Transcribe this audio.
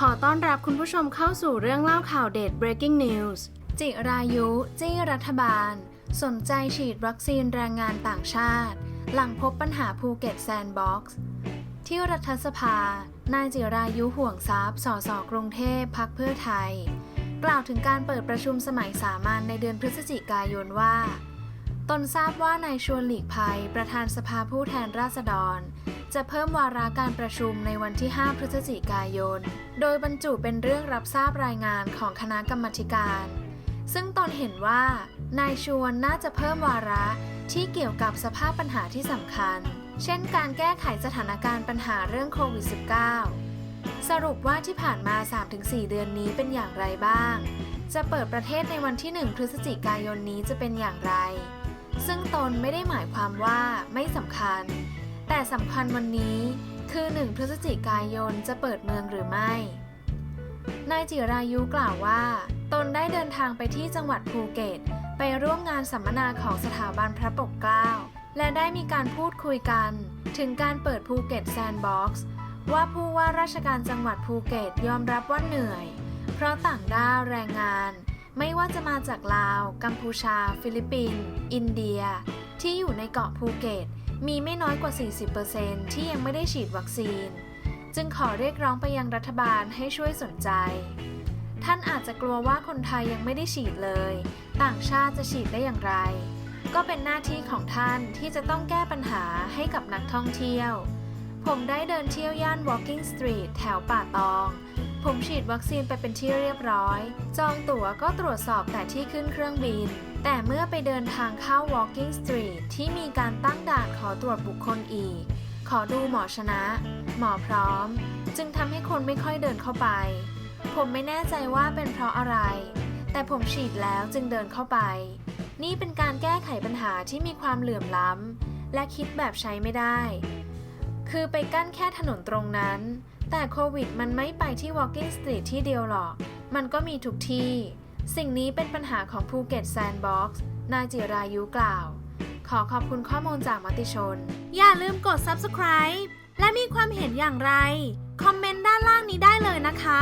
ขอนรับคุณผู้ชมเข้าสู่เรื่องเล่าข่าวเด็ด breaking news จิรายุ จี้รัฐบาล สนใจฉีดวัคซีนแรงงานต่างชาติ หลังพบปัญหาภูเก็ตแซนด์บ็อกซ์ที่รัฐสภา นายจิรายุห่วงทรัพย์สสกรุงเทพพักเพื่อไทย กล่าวถึงการเปิดประชุมสมัยสามัญในเดือนพฤศจิกายนว่า ตนทราบว่านายชวนหลีกภัย ประธานสภาผู้แทนราษฎร จะเพิ่มวาระการประชุมในวันที่ 5 พฤศจิกายน โดยบรรจุเป็นเรื่องรับทราบรายงานของคณะกรรมการ ซึ่งตนเห็นว่านายชวนน่าจะเพิ่มวาระที่เกี่ยวกับสภาพปัญหาที่สำคัญ เช่นการแก้ไขสถานการณ์ปัญหาเรื่องโควิด -19 สรุปว่าที่ผ่านมา 3-4 เดือนนี้เป็นอย่างไรบ้าง จะเปิดประเทศในวันที่ 1 พฤศจิกายนนี้จะเป็นอย่างไร ซึ่งตนไม่ได้หมายความว่าไม่สำคัญ แต่สำคัญวันนี้คือ 1 พฤศจิกายนจะเปิดเมืองหรือไม่ นายจิรายุกล่าวว่า ตนได้เดินทางไปที่จังหวัดภูเก็ต ไปร่วมงานสัมมนาของสถาบันพระปกเกล้า และได้มีการพูดคุยกัน ถึงการเปิดภูเก็ตแซนด์บ็อกซ์ว่าผู้ว่าราชการจังหวัดภูเก็ตยอมรับว่าเหนื่อย เพราะต่างด้าวแรงงาน ไม่ว่าจะมาจากลาว กัมพูชา ฟิลิปปินส์อินเดีย ที่อยู่ในเกาะภูเก็ต มีไม่น้อยกว่า 40%ที่ยังไม่ได้ฉีดวัคซีน จึงขอเรียกร้องไปยังรัฐบาลให้ช่วยสนใจ ท่านอาจจะกลัวว่าคนไทยยังไม่ได้ฉีดเลย ต่างชาติจะฉีดได้อย่างไร ก็เป็นหน้าที่ของท่านที่จะต้องแก้ปัญหาให้กับนักท่องเที่ยว ผมได้เดินเที่ยวย่าน Walking Street แถวป่าตอง ผมฉีดวัคซีนไปเป็นที่เรียบร้อย จองตั๋วก็ตรวจสอบแต่ที่ขึ้นเครื่องบิน แต่เมื่อไปเดินทางเข้า Walking Street ที่มีการตั้งด่านขอตรวจบุคคลอีก ขอดูหมอชนะ หมอพร้อม จึงทำให้คนไม่ค่อยเดินเข้าไป ผมไม่แน่ใจว่าเป็นเพราะอะไร แต่ผมฉีดแล้วจึงเดินเข้าไป นี่เป็นการแก้ไขปัญหาที่มีความเหลื่อมล้ำและคิดแบบใช้ไม่ได้ คือไปกั้นแค่ถนนตรงนั้น แต่โควิดมันไม่ไปที่ Walking Street ที่เดียวหรอก มันก็มีทุกที่ สิ่งนี้เป็นปัญหาของภูเก็ตแซนด์บ็อกซ์นายจิรายุกล่าว ขอขอบคุณข้อมูลจากมติชน อย่าลืมกด subscribe และมีความเห็นอย่างไร คอมเมนต์ด้านล่างนี้ได้เลยนะคะ